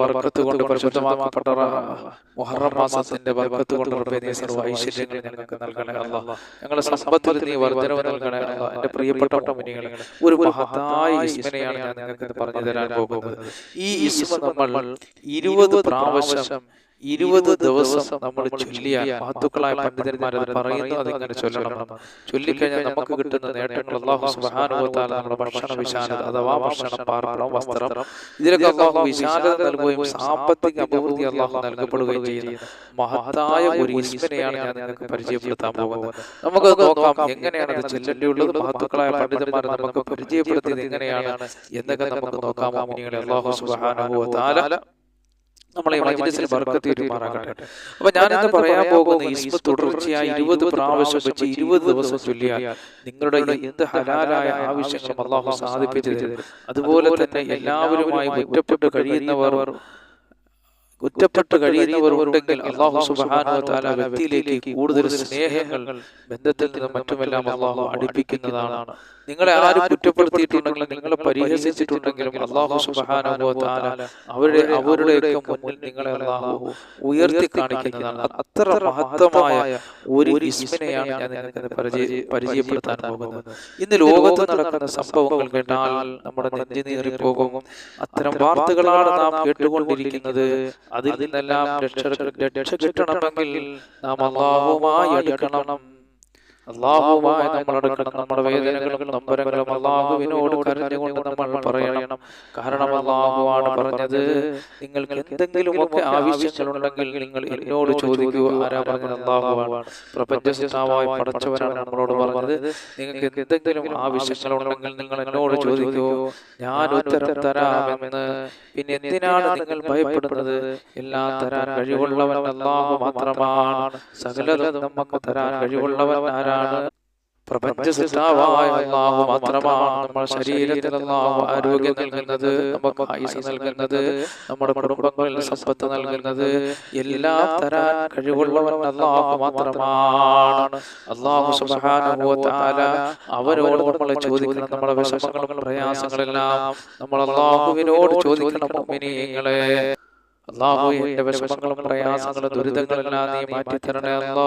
ബർക്കത്ത് കൊണ്ട് പരിശുദ്ധമാക്കപ്പെട്ട റ- മുഹറം മാസത്തിന്റെ ബർക്കത്ത് കൊണ്ട് റബ്ബേ നീ സർവ ഐശ്വര്യങ്ങൾ ഞങ്ങൾക്ക് നൽകണേ അല്ലാ ഞങ്ങളുടെ സമ്പത്തിൽ നീ വർധനവ് നൽകണേ അല്ലാ എന്റെ പ്രിയപ്പെട്ട മുനികളെ ഒരു മഹത്തായ ഇസ്മനെയാണ് ഞാൻ നിങ്ങൾക്ക് പറഞ്ഞു തരാൻ പോകുന്നത്. ഈ ഇസ്മ നമ്മൾ ഇരുപത് പ്രാവശ്യം ഇരുപത് ദിവസം നമ്മൾ ചൊല്ലിയാൽ മഹത്തുക്കളായ പണ്ഡിതന്മാരത് പറയുന്നു അതിങ്ങനെ ചൊല്ലണം. ചൊല്ലിക്കഴിഞ്ഞാൽ നമുക്ക് കിട്ടുന്ന നേട്ടങ്ങൾ അള്ളാഹു സുബ്ഹാനഹു നമ്മുടെ ഭക്ഷണ വിശാലത അഥവാ ഭക്ഷണം പാർക്കണം വസ്ത്രം ഇതിലൊക്കെ അള്ളാഹു വിശാലത നൽകുകയും സാമ്പത്തിക അഭിവൃദ്ധി അള്ളാഹു നൽകപ്പെടുകയും ചെയ്യുന്ന. മഹത്തായ ഒരു ഇസ്മനെയാണ് ഞാൻ നിങ്ങൾക്ക് പരിചയപ്പെടുത്താൻ പോകുന്നത്. നമുക്ക് നോക്കാം. എങ്ങനെയാണ് അത് ചെല്ലേണ്ടിയുള്ളത് മഹത്തുക്കളായ പണ്ഡിതന്മാർ നമുക്ക് പരിചയപ്പെടുത്തിയത് എങ്ങനെയാണ് എന്നൊക്കെ നമുക്ക് നോക്കാം. അള്ളാഹു സുബ്ഹാനഹു വതആല നമ്മളെ മജ്ലിസിൽ ബർക്കത്ത് തീരുമാറാകട്ടെ അപ്പൊ ഞാനിന്ന് പറയാൻ പോകുന്ന ഇസ്മ തുടർച്ചയായി ഇരുപത് പ്രാവശ്യം വെച്ച് ഇരുപത് ദിവസം ചൊല്ലിയാൽ നിങ്ങളുടെ എന്ത് ഹലാലായ ആവശ്യങ്ങളും അള്ളാഹു സാധിപ്പിച്ചു തരും. അതുപോലെ തന്നെ എല്ലാവരുമായി ഒറ്റപ്പെട്ട് കഴിയുന്നവർ കുറ്റപ്പെട്ട് കഴിയുന്നവർ ഉണ്ടെങ്കിൽ അള്ളാഹു വതആല വ്യക്തിയിലേക്ക് കൂടുതൽ സ്നേഹങ്ങൾ ബന്ധത്തിൽ നിന്ന് മറ്റുമെല്ലാം അള്ളാഹു അടുപ്പിക്കുന്നതാണ്. നിങ്ങളെ ആരും കുറ്റപ്പെടുത്തിയിട്ടുണ്ടെങ്കിലും നിങ്ങളെ പരിഹസിച്ചിട്ടുണ്ടെങ്കിലും അള്ളാഹു അവരുടെ അവരുടെ അവരുടെയൊക്കെ മുന്നിൽ നിങ്ങളെ അള്ളാഹു ഉയർത്തി കാണിക്കുന്നതാണ്. അത്ര മഹത്തമായ ഒരു ഇസ്മിനെയാണ് ഞാൻ നിങ്ങൾക്ക് പരിചയ പരിചയപ്പെടുത്താൻ പോകുന്നത്. ഇന്ന് ലോകത്ത് നടക്കുന്ന സംഭവങ്ങൾ കേട്ടാൽ നമ്മുടെ നെഞ്ചു നീറിപ്പോകും. അത്തരം വാർത്തകളാണ് നാം കേട്ടുകൊണ്ടിരിക്കുന്നത്. അതിൽ നിന്നെല്ലാം രക്ഷ കിട്ടണമെങ്കിൽ നാം അള്ളാഹുമായി അടുക്കണം അള്ളാഹുമായി നമ്മൾ അടുക്കണം നമ്മുടെ വേദനകളും നമ്പരങ്ങളും അള്ളാഹുവിനോട് കരഞ്ഞുകൊണ്ട് നമ്മൾ പറയണം. കാരണം അള്ളാഹുവാണ് പറഞ്ഞത് നിങ്ങൾക്ക് എന്തെങ്കിലുമൊക്കെ ആവശ്യങ്ങളുണ്ടെങ്കിൽ നിങ്ങൾ എന്നോട് ചോദിക്കൂ ആരാ പറഞ്ഞത്? അള്ളാഹുവാണ് പ്രപഞ്ച പഠിച്ചവരാണ് പടച്ചവനാണ് നമ്മളോട് പറഞ്ഞത്. നിങ്ങൾക്ക് എന്തെങ്കിലും ആവശ്യങ്ങളുണ്ടെങ്കിൽ നിങ്ങൾ എന്നോട് ചോദിക്കൂ. ഞാൻ ഉത്തരം തരാമെന്ന്. പിന്നെ എന്തിനാണ് നിങ്ങൾ ഭയപ്പെടുന്നത്? എല്ലാം തരാൻ കഴിവുള്ളവൻ അള്ളാഹു മാത്രമാണ്. സകലതും നമുക്ക് തരാൻ കഴിവുള്ളവൻ ആരാണ് പ്രപഞ്ച സൃഷ്ടാവായ അള്ളാഹു മാത്രമാണ് നമ്മുടെ ശരീരത്തിൽ അള്ളാഹു ആരോഗ്യം നൽകുന്നത്. നമുക്ക് ആയുസ് നൽകുന്നത്. നമ്മുടെ കുടുംബങ്ങളിൽ സമ്പത്ത് നൽകുന്നത്. എല്ലാം തരാൻ കഴിവുള്ളവൻ അള്ളാഹു മാത്രമാണ്. അള്ളാഹു വ അവരോട് നമ്മൾ ചോദിക്കണം നമ്മുടെ വിഷമങ്ങളും പ്രയാസങ്ങളെല്ലാം നമ്മൾ അള്ളാഹുവിനോട് ചോദിക്കണം മുഅ്മിനീങ്ങളെ. അള്ളാഹു എന്റെ വിഷമങ്ങളും പ്രയാസങ്ങളും ദുരിതങ്ങളെല്ലാം നീ മാറ്റി തരണേ അല്ലാ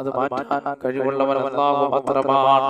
അത് മാറ്റാൻ കഴിവുള്ളവൻ അള്ളാഹു മാത്രമാണ്.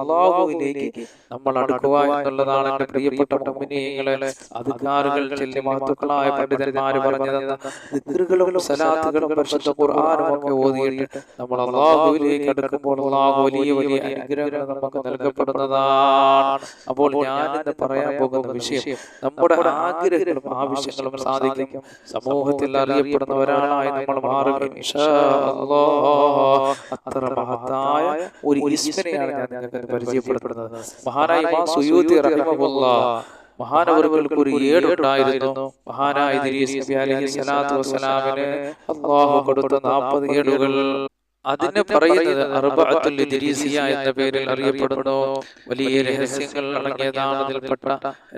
അള്ളാഹുവിലേക്ക് നമ്മൾ അടുക്കുക എന്നുള്ളതാണ് എന്റെ പ്രിയപ്പെട്ട മുമിനിയങ്ങളെ അധികാരികൾ ചെല്ലി മാത്തുക്കളായ പണ്ഡിതന്മാര് പറഞ്ഞു തന്ന ദിക്റുകളും സലാത്തുകളും പരിശുദ്ധ ഖുർആാനും ഒക്കെ ഓതിയിട്ട് നമ്മൾ അള്ളാഹുവിലേക്ക് അടുക്കുമ്പോൾ അള്ളാഹു വലിയ വലിയ അനുഗ്രഹങ്ങൾ നമുക്ക് നൽകപ്പെടുന്നതാണ്. അപ്പോൾ ഞാൻ ഇന്ന് പറയാൻ പോകുന്ന വിഷയം നമ്മുടെ ആഗ്രഹങ്ങളും ആവശ്യങ്ങളും സാധിക്കും. സമൂഹത്തിൽ അറിയപ്പെടുന്ന ഒരാളായി നമ്മൾ മാറുകയും ഇൻഷാ അല്ലാഹ്. അത്ര മഹത്തായ ഒരു ഈശ്വരനെയാണ് ഞാൻ നിങ്ങൾക്ക് പരിചയപ്പെടുത്തുന്നത്. മഹാനായ ഇമാം സുയൂത്തി റഹിമഹുല്ലാഹ് മഹാനവറുകൾക്ക് ഒരു ഏടുണ്ടായിരുന്നു. മഹാനായ അലൈഹി സ്വലാത്തു വസ്സലാമിന് അള്ളാഹു കൊടുത്ത നാൽപ്പത് ഏടുകൾ അതിനെ പറയുന്നത് അർബഅത്തുൽ ഇദ്രീസിയ എന്ന പേരിൽ അറിയപ്പെടുന്നു. വലിയ രഹസ്യങ്ങൾ അടങ്ങിയതാണ് അതിൽപ്പെട്ട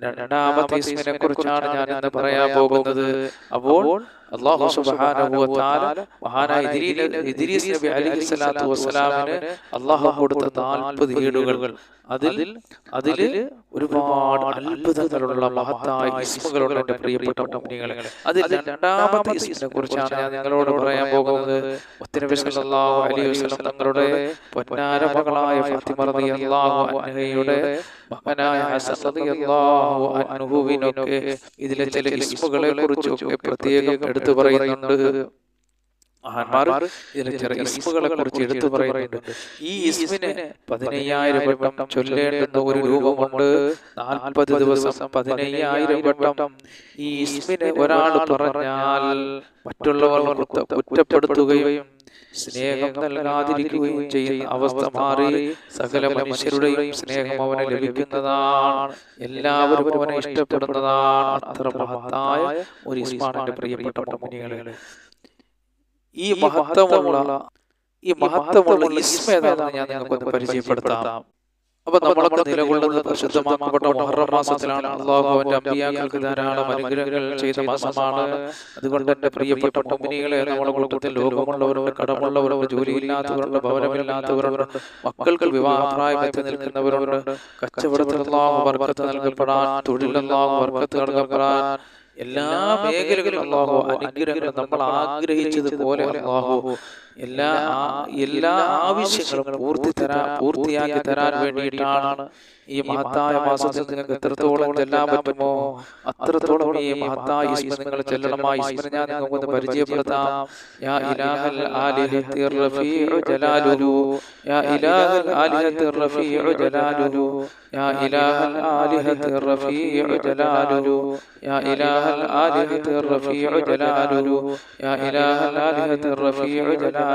രണ്ടാമത്തെ ഇസ്മിനെ കുറിച്ചാണ് ഞാൻ ഇന്ന് പറയാൻ പോകുന്നത്. അപ്പോൾ അള്ളാഹു സുബ്ഹാനഹു വ തആല മഹാനായ ഇദ്രീ- ഇദ്രീസ് നബി അലൈഹി സ്വലാത്തു വസ്സലാമിന് അള്ളാഹു കൊടുത്ത നാൽപ്പത് ഏടുകൾ. അതിൽ അതിൽ ഒരുപാട് അത്ഭുതങ്ങളുള്ള മഹത്തായ ഇസ്മുകളുള്ള പ്രിയപ്പെട്ട മുനികളെ അതിൽ രണ്ടാമത്തെ ഇസ്മിനെ കുറിച്ചാണ് ഞാൻ നിങ്ങളോട് പറയാൻ പോകുന്നത്. അലൈഹി വസല്ലം തങ്ങളുടെ പൊന്നാര മകളായ മകനായ അൻഹുവിനൊക്കെ ഇതിലെ ചില ഇസ്മുകളെ കുറിച്ചൊക്കെ പ്രത്യേകം എടുത്തു പറയുന്നുണ്ട്. മഹാന്മാർ ഇതിലെ ചില ഇസ്മുകളെ കുറിച്ച് എടുത്തു പറയുന്നുണ്ട്. ഈ ഇസ്മിന് പതിനയ്യായിരം വട്ടം ചൊല്ലേണ്ടുന്ന ഒരു രൂപമുണ്ട്. നാൽപ്പത് ദിവസം പതിനയ്യായിരം വട്ടം ഈ ഇസ്മിനെ ഒരാൾ പറഞ്ഞാൽ മറ്റുള്ളവർ കുറ്റ- കുറ്റപ്പെടുത്തുകയും സ്നേഹം നൽകാതിരിക്കുകയും ചെയ്യുന്ന അവസ്ഥ മാറി സകല മനുഷ്യരുടെയും സ്നേഹം അവന് ലഭിക്കുന്നതാണ്. എല്ലാവരും അവനെ ഇഷ്ടപ്പെടുന്നതാണ്. അത്ര മഹത്തായ ഒരു ഇസ്മാണ് പ്രിയപ്പെട്ട മുനികളെ ഈ മഹത്വമുള്ള ഈ മഹത്വമുള്ള ഇസ്മ ഏതാണെന്ന് ഞാൻ നിങ്ങൾക്കൊന്ന് പരിചയപ്പെടുത്താം. അപ്പൊ നമ്മളൊക്കെ നിലകൊള്ളുന്നത് പരിശുദ്ധമാക്കപ്പെട്ട മുഹറം മാസത്തിലാണ് അള്ളാഹുവിന്റെ അമ്പിയാക്കൾക്ക് ധാരാളം അനുഗ്രഹങ്ങൾ ചെയ്ത മാസമാണ്. അതുകൊണ്ട് എന്റെ പ്രിയപ്പെട്ട മുമ്പിനികളെ നമ്മുടെ കൂട്ടത്തിൽ ലോകമുള്ളവരുണ്ട് കടമുള്ളവരുണ്ട് ജോലിയില്ലാത്തവരുണ്ട് ഭവനമില്ലാത്തവരുണ്ട് മക്കൾക്ക് വിവാഹപ്രായം എത്തി നിൽക്കുന്നവരുണ്ട് കച്ചവടത്തിൽ അള്ളാഹു വർക്കത്ത് നൽകപ്പെടാൻ തൊഴിലല്ലാഹു വർക്കത്ത് നൽകപ്പെടാൻ എല്ലാ മേഖലകളിലും അള്ളാഹു അനുഗ്രഹങ്ങൾ നമ്മൾ ആഗ്രഹിച്ചതുപോലെ അള്ളാഹു എല്ലാ എല്ലാ ആവശ്യങ്ങളും പൂർത്തി തരാൻ പൂർത്തിയാക്കി തരാൻ വേണ്ടിയിട്ടാണ് ഈ മഹത്തായ മാസത്തിൽ നിങ്ങൾക്ക് എത്രത്തോളം ചെല്ലാൻ പറ്റുമോ അത്രത്തോളം ഈ മഹത്തായ ഇസ്മ നിങ്ങൾ ചെല്ലണമായി ആ ഞാൻ നിങ്ങൾക്ക് ഒന്ന് പരിചയപ്പെടുത്താം. യാ ഇലാഹൽ ആലിഹത്തി റഫീഉ ജലാലുഹു. യാ ഇലാഹൽ ആലിഹത്തി റഫീഉ ജലാലുഹു. യാ ഇലാഹൽ ആലിഹത്തി റഫീഉ ജലാലുഹു. യാ ഇലാഹൽ ആലിഹത്തി റഫീഉ ജലാലുഹു. യാ ഇലാഹൽ ആലിഹത്തി റഫീഉ ജലാലുഹു.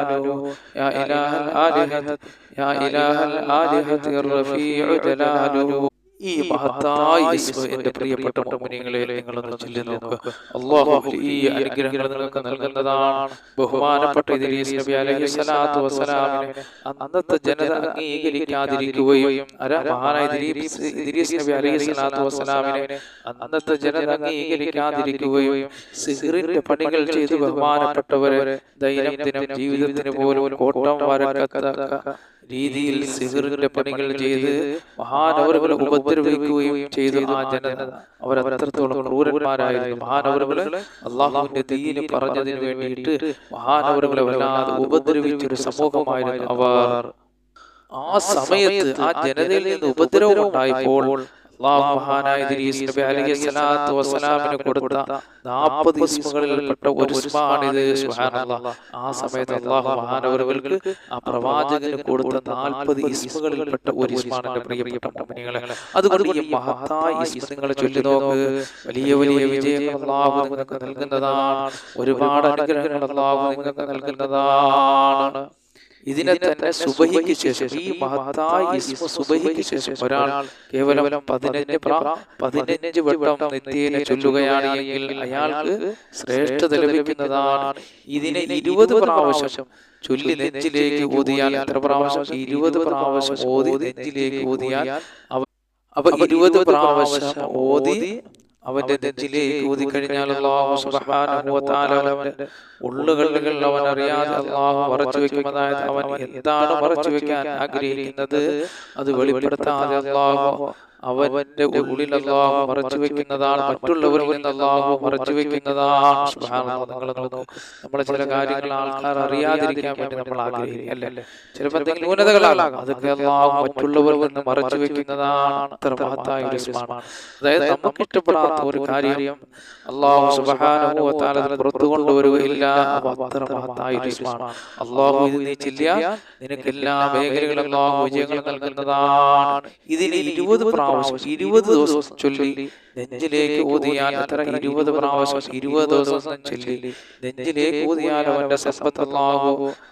യാ ഇലാഹൽ ആലിഹത്തി യാ ഇലാഹൽ ആലിഹത്തി റഫീഉ ജലാലുഹു ഈ മഹത്തായ എന്റെ പ്രിയപ്പെട്ട മുഅ്മിനീങ്ങളെ നിങ്ങളൊന്ന് ചൊല്ലി നോക്കുക അല്ലാഹു ഈ അനുഗ്രഹങ്ങൾ നിങ്ങൾക്ക് നൽകുന്നതാണ്. ബഹുമാനപ്പെട്ട അന്നത്തെ ജനത അംഗീകരിക്കാതിരിക്കുകയും അര മഹാനായ ഇദ്രീസ് ഇദ്രീസ് നബി അലൈഹി സ്വലാത്തു വസ്സലാമിനെ അന്നത്തെ ജനത അംഗീകരിക്കാതിരിക്കുകയും സിഹറിന്റെ പണികൾ ചെയ്ത് ബഹുമാനപ്പെട്ടവരെ ദൈനംദിനം ജീവിതത്തിന് പോലും കോട്ടം വരക്കത്തക്ക രീതിയിൽ സിഹറിന്റെ പണികൾ ചെയ്ത് മഹാനവറുകളെ ഉപദ്രവിക്കുകയും ചെയ്തു. ആ ജനത അവർ അത്രത്തോളം ക്രൂരന്മാരായിരുന്നു. മഹാനവറുകളെ അള്ളാഹുവിന്റെ ദീന് പറഞ്ഞതിന് വേണ്ടിയിട്ട് മഹാനവറുകളെ വല്ലാതെ ഉപദ്രവിച്ചൊരു സമൂഹമായിരുന്നു അവർ. ആ സമയത്ത് ആ ജനതയിൽ നിന്ന് ഉപദ്രവം ഉണ്ടായപ്പോൾ മഹാനായ കൊടുത്ത നാൽപ്പത് ഇസ്മുകളിൽപ്പെട്ട ഒരു ആ സമയത്ത് ആ കൊടുത്ത നാൽപ്പത് ഇസ്മുകളിൽപ്പെട്ട ഒരു പ്രിയപ്പെട്ട അതുകൊണ്ട് ഈ മഹത്തായ ചൊല്ലി നോക്ക്. വലിയ വലിയ വിജയങ്ങൾ നിങ്ങൾക്ക് നൽകുന്നതാണ്. ഒരുപാട് അനുഗ്രഹങ്ങൾ നിങ്ങൾക്ക് നൽകുന്നതാണ്. ഇതിനെ തന്നെ സുബഹിക്ക് ശേഷം ഈ മഹത്തായ ഇസ്മ സുബഹിക്ക് ശേഷം ഒരാൾ കേവലം പതിനഞ്ച് പതിനഞ്ച് വട്ടം നിത്യേനെ ചൊല്ലുകയാണ് എങ്കിൽ അയാൾക്ക് ശ്രേഷ്ഠത ലഭിക്കുന്നതാണ്. ഇതിനെ ഇരുപത് പ്രാവശ്യം ചൊല്ലി നെഞ്ചിലേക്ക് ഊതിയാൽ എത്ര പ്രാവശ്യം? ഇരുപത് പ്രാവശ്യം ഓതി നെഞ്ചിലേക്ക് ഊതിയാൽ അപ്പൊ ഇരുപത് പ്രാവശ്യം ഓതി അവന്റെ നെഞ്ചിലേക്ക് ഊതി കഴിഞ്ഞാൽ അള്ളാഹു അവന്റെ ഉള്ളുകളിൽ അവൻ അറിയാതെ അള്ളാഹു മറച്ചു വെക്കുന്നതായത് അവൻ എന്താണ് മറച്ചു വെക്കാൻ ആഗ്രഹിക്കുന്നത്? അത് വെളിപ്പെടുത്താതെ അള്ളാഹു അവന്റെ ഉള്ളിൽ അള്ളാഹു മറച്ചു വെക്കുന്നതാണ് മറ്റുള്ളവരിൽ നിന്ന് അള്ളാഹു മറച്ചു വെക്കുന്നതാണ്. നിങ്ങൾ നമ്മളെ ചില കാര്യങ്ങൾ ആൾക്കാർ അറിയാതിരിക്കാൻ വേണ്ടി നമ്മൾ ആഗ്രഹിക്കും അല്ലേ? ചിലപ്പോൾ എന്തെങ്കിലും ന്യൂനതകളാകാം. അതൊക്കെ അള്ളാഹു മറ്റുള്ളവരിൽ നിന്ന് മറച്ചു വെക്കുന്നതാണ് അത്ര മഹത്തായ ഒരു ഇസ്മാണ് അതായത് നമുക്ക് ഇഷ്ടപ്പെടാത്ത ഒരു കാര്യം അള്ളാഹു തആല പുറത്തു കൊണ്ടുവരികയില്ല. അത്ര മഹത്തായ ഒരു ഇസ്മാണ് അള്ളാഹു ഇത് നീ ചില്ല നിനക്ക് എല്ലാ മേഖലകളും അള്ളാഹു വിജയങ്ങൾ നൽകുന്നതാണ്. ഇതിന് ഇരുപത് പ്രാവശ്യം ഇരുപത് ദിവസം ചൊല്ലി നെഞ്ചിലേക്ക് ഊതിയാൽ അത്ര ഇരുപത് പ്രാവശ്യം ഇരുപത് ദിവസം ചൊല്ലി. നെഞ്ചിലേക്ക് ഊതിയാൽ അവന്റെ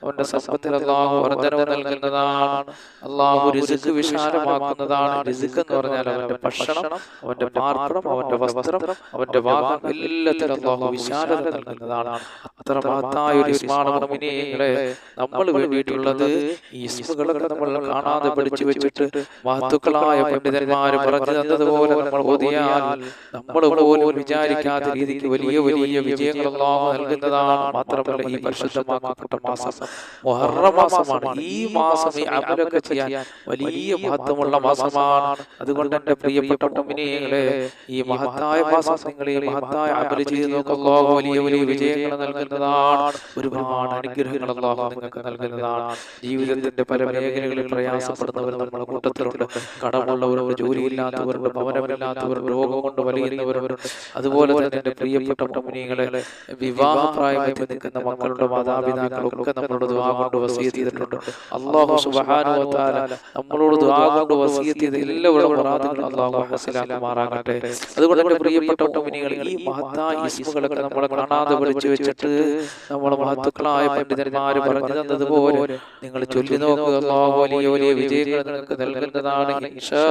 അവന്റെ സമ്പത്തിൽ അല്ലാഹു വർദ്ധനവ് നൽകുന്നതാണ്. അല്ലാഹു രിസുക്ക് വിശാലമാക്കുന്നതാണ്. രിസുക്ക് എന്ന് പറഞ്ഞാൽ അവന്റെ ഭക്ഷണം അവന്റെ പാർപ്പണം അവന്റെ വസ്ത്രം അവന്റെ വാഹനം എല്ലാത്തിലും അല്ലാഹു വിശാലത നൽകുന്നതാണ്. അത്ര മഹത്തായ ഒരു ഇസ്മാണമിനികളെ നമ്മൾ വേണ്ടിയിട്ടുള്ളത് ഈ ഇസ്മുകളൊക്കെ നമ്മൾ കാണാതെ പഠിച്ചു വെച്ചിട്ട് മഹത്തുക്കളായ പണ്ഡിതന്മാർ പറഞ്ഞു തന്നതുപോലെ നമ്മൾ ഓതിയാൽ നമ്മൾ പോലും വിചാരിക്കാത്ത രീതിക്ക് വലിയ വലിയ വിജയങ്ങൾ അള്ളാഹു നൽകുന്നതാണ് മാത്രമല്ല ഈ പരിശുദ്ധമാക്കപ്പെട്ട മാസം. മുഹറ മാസമാണ്. ഈ മാസം ഈ അമലൊക്കെ ചെയ്യാൻ വലിയ മഹത്വമുള്ള മാസമാണ്. അതുകൊണ്ട് എന്റെ പ്രിയപ്പെട്ട മിനിയങ്ങളെ ഈ മഹത്തായ മാസം നിങ്ങൾ ഈ മഹത്തായ അമൽ ചെയ്ത് നോക്കുക വലിയ വലിയ വിജയങ്ങൾ നൽകുന്നതാണ്. ഒരുപാട് അനുഗ്രഹങ്ങൾ അള്ളാഹു നിങ്ങൾക്ക് നൽകുന്നതാണ്. ജീവിതത്തിന്റെ പല മേഖലകളിൽ പ്രയാസപ്പെടുന്നവർ നമ്മുടെ കൂട്ടത്തിലുണ്ട്. കടമുള്ളവർ ജോലിയില്ലാത്തവരുണ്ട് ഭവനമില്ലാത്തവർ രോഗം കൊണ്ട് വലിയുന്നവരുണ്ട്. അതുപോലെ തന്നെ എന്റെ പ്രിയപ്പെട്ട മുമിനികളെ വിവാഹപ്രായമായി നിൽക്കുന്ന മക്കളുടെ മാതാപിതാക്കളൊക്കെ നമ്മളോട് ദുആ കൊണ്ട് വസീ ചെയ്തിട്ടുണ്ട്. അള്ളാഹു സുബാനുവത്താല നമ്മളോട് ദുആ കൊണ്ട് വസീ ചെയ്ത് എല്ലാവരുടെ മുറാദുകളും അള്ളാഹു ഹസിലാക്കുമാറാകട്ടെ അതുകൊണ്ട് എന്റെ പ്രിയപ്പെട്ട മുമിനികൾ ഈ മഹത്തായ ഇസ്മുകളൊക്കെ നമ്മളെ കാണാതെ വിളിച്ചു വെച്ചിട്ട് നമ്മളെ മഹത്തുക്കളായ പണ്ഡിതന്മാർ പറഞ്ഞു തന്നതുപോലെ നിങ്ങൾ ചൊല്ലി നോക്കുക അള്ളാഹു വലിയ വലിയ വിജയങ്ങൾ നിങ്ങൾക്ക് നൽകുന്നതാണ് ഇൻഷാ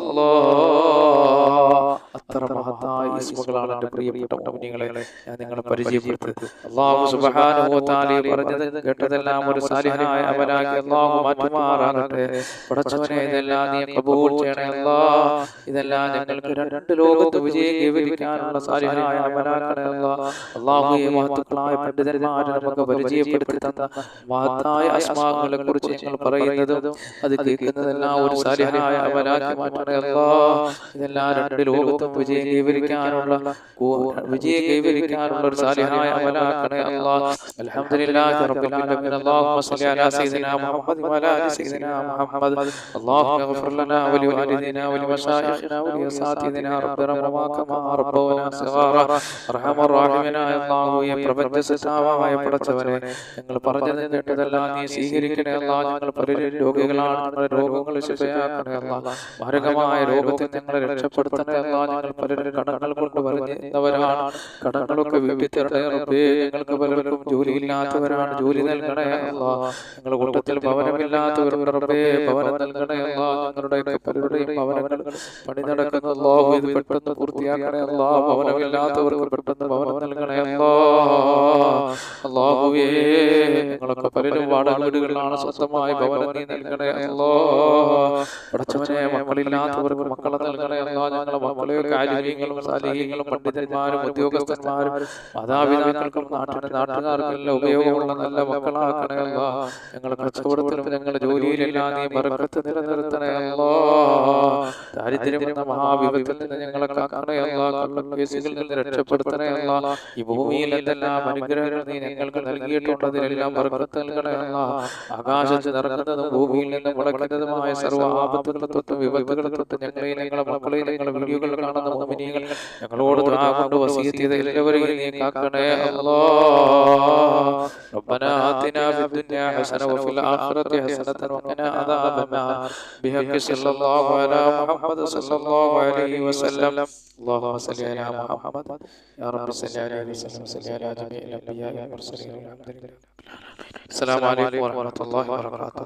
അല്ലാഹ്. അത്ര മഹത്തായ ഇസ്മുകളാണ് എന്റെ പ്രിയപ്പെട്ട കുഞ്ഞുങ്ങളെ ഞാൻ നിങ്ങളെ പരിചയപ്പെടുത്തി. അള്ളാഹു സുബ്ഹാനഹു തആല പറഞ്ഞത് കേട്ടതെല്ലാം ഒരു സാലിഹായ അമലാക്കി അള്ളാഹു മാറ്റുമാറാകട്ടെ. പടച്ചവനെ ഇതെല്ലാം നീ കബൂൽ ചെയ്യണേ അല്ലാ. ഇതെല്ലാം ഞങ്ങൾക്ക് രണ്ട് ലോകത്ത് വിജയം കൈവരിക്കാനുള്ള സാലിഹായ അമലാക്കണേ അല്ലാ. അള്ളാഹു ഈ മഹത്തുക്കളായ പണ്ഡിതന്മാരെ നമുക്ക് പരിചയപ്പെടുത്തി തന്ന മഹത്തായ അസ്മാങ്ങളെ കുറിച്ച് ഞങ്ങൾ പറയുന്നതും അത് കേൾക്കുന്നതെല്ലാം ഒരു സാലിഹായ അമലാക്കി മാറ്റണേ അല്ലാ. ഇതെല്ലാം രണ്ട് ലോകത്തും ലോകത്ത് വിജയം കൈവരിക്കാനുള്ള വിജയം കൈവരിക്കാനുള്ള ഒരു സാലിഹായ അമലാക്കണേ അല്ലാഹ്. അൽഹംദുലില്ലാഹി റബ്ബിൽ ആലമീൻ അല്ലാഹുമ്മ സ്വല്ലി അലാ സയ്യിദിനാ മുഹമ്മദി വഅലാ ആലി സയ്യിദിനാ മുഹമ്മദ്. അല്ലാഹുമ്മ ഇഗ്ഫിർ ലനാ വലി വാലിദിനാ വലി മശായിഖിനാ വലി അസാതിദിനാ റബ്ബി റഹ്മനാ കമാ റബ്ബനാ സഗാറ. റഹ്മർ റഹീമിനായ അല്ലാഹുവേ പ്രപഞ്ച സൃഷ്ടാവായ പടച്ചവനെ ഞങ്ങൾ പറഞ്ഞത് കേട്ടതെല്ലാം നീ സ്വീകരിക്കണേ അല്ലാഹ്. ഞങ്ങൾ പലരും രോഗികളാണ്. രോഗങ്ങൾ ശിഫയാക്കണേ അല്ലാഹ്. മാരകമായ രോഗത്തിൽ ഞങ്ങളെ രക്ഷപ്പെടുത്തണേ അല്ലാഹ്. പലരും കടങ്ങൾ കൊണ്ട് വരുന്നവരാണ് കടങ്ങളൊക്കെ വീട്ടിത്തരണേ റബ്ബേ ഞങ്ങൾക്ക് പലർക്കും ജോലിയില്ലാത്തവരാണ്. ജോലി നൽകണേ ഞങ്ങളുടെ കൂട്ടത്തിൽ ഭവനമില്ലാത്തവരുണ്ട് റബ്ബേ ഭവനം നൽകണേ ഞങ്ങളുടെ പലരുടെയും ഭവനങ്ങൾ പണി നടക്കുന്ന അല്ലാഹു ഇത് പെട്ടെന്ന് പൂർത്തിയാക്കണേ അല്ലാ. ഭവനമില്ലാത്തവർക്ക് പെട്ടെന്ന് ഭവനം നൽകണേ അല്ലാ. അല്ലാഹുവേ ഞങ്ങളൊക്കെ പലരും വാടക വീടുകളിലാണ് സ്വന്തമായി ഭവനം നീ നൽകണേ അല്ലാ. മക്കളില്ലാത്തവർക്ക് മക്കളെ നൽകണേ അല്ലാ. ഞങ്ങളെ മക്കളെയൊക്കെ ആലിമീങ്ങളും സാലിഹീങ്ങളും പണ്ഡിതന്മാരും ഉദ്യോഗസ്ഥന്മാരും മാതാപിതാക്കൾക്കും നാട്ടിലെ നാട്ടുകാർക്കെല്ലാം ഉപയോഗമുള്ള നല്ല മക്കളാക്കണേ അല്ലാ ഞങ്ങളെ കച്ചവടത്തിലും ഞങ്ങളുടെ ജോലിയിലെല്ലാം നീ ബർക്കത്ത് നിലനിർത്തണയല്ലോ ദാരിദ്ര്യം മഹാവിപത്തിൽ നിന്ന് ഞങ്ങളെ കാക്കണേ അല്ലാ കള്ളക്കേസുകളിൽ നിന്ന് രക്ഷപ്പെടുത്തണേ അല്ലാ ഈ ഭൂമിയിൽ എന്തെല്ലാം അനുഗ്രഹങ്ങൾ നീ ഞങ്ങൾക്ക് നൽകിയിട്ടുണ്ട് അതിലെല്ലാം ബർക്കത്ത് നൽകണേ അല്ലാ ആകാശത്ത് നിറക്കുന്നതും ഭൂമിയിൽ നിന്ന് മുളയ്ക്കുന്നതുമായ സർവ ആപത്തുകളെ തൊട്ടും വിപത്തുകളെ തൊട്ടും ഞങ്ങളെ ഞങ്ങളെ മക്കളെ ഞങ്ങളുടെ വീഡിയോകൾ കാണുന്ന മോമിനികൾ ഞങ്ങളോട് ദുആ കൊണ്ട് വസീയത്ത് ചെയ്ത എല്ലാവരെയും നീ കാക്കണേ അല്ലാ ربنا آتنا في الدنيا حسنة وفي الآخرة حسنة وقنا عذاب النار بحق صلى الله على محمد صلى الله عليه وسلم اللهم صل على محمد يا رب صل عليه وسلم وصل على جميع الأنبياء والمرسلين والحمد لله السلام عليكم ورحمة الله وبركاته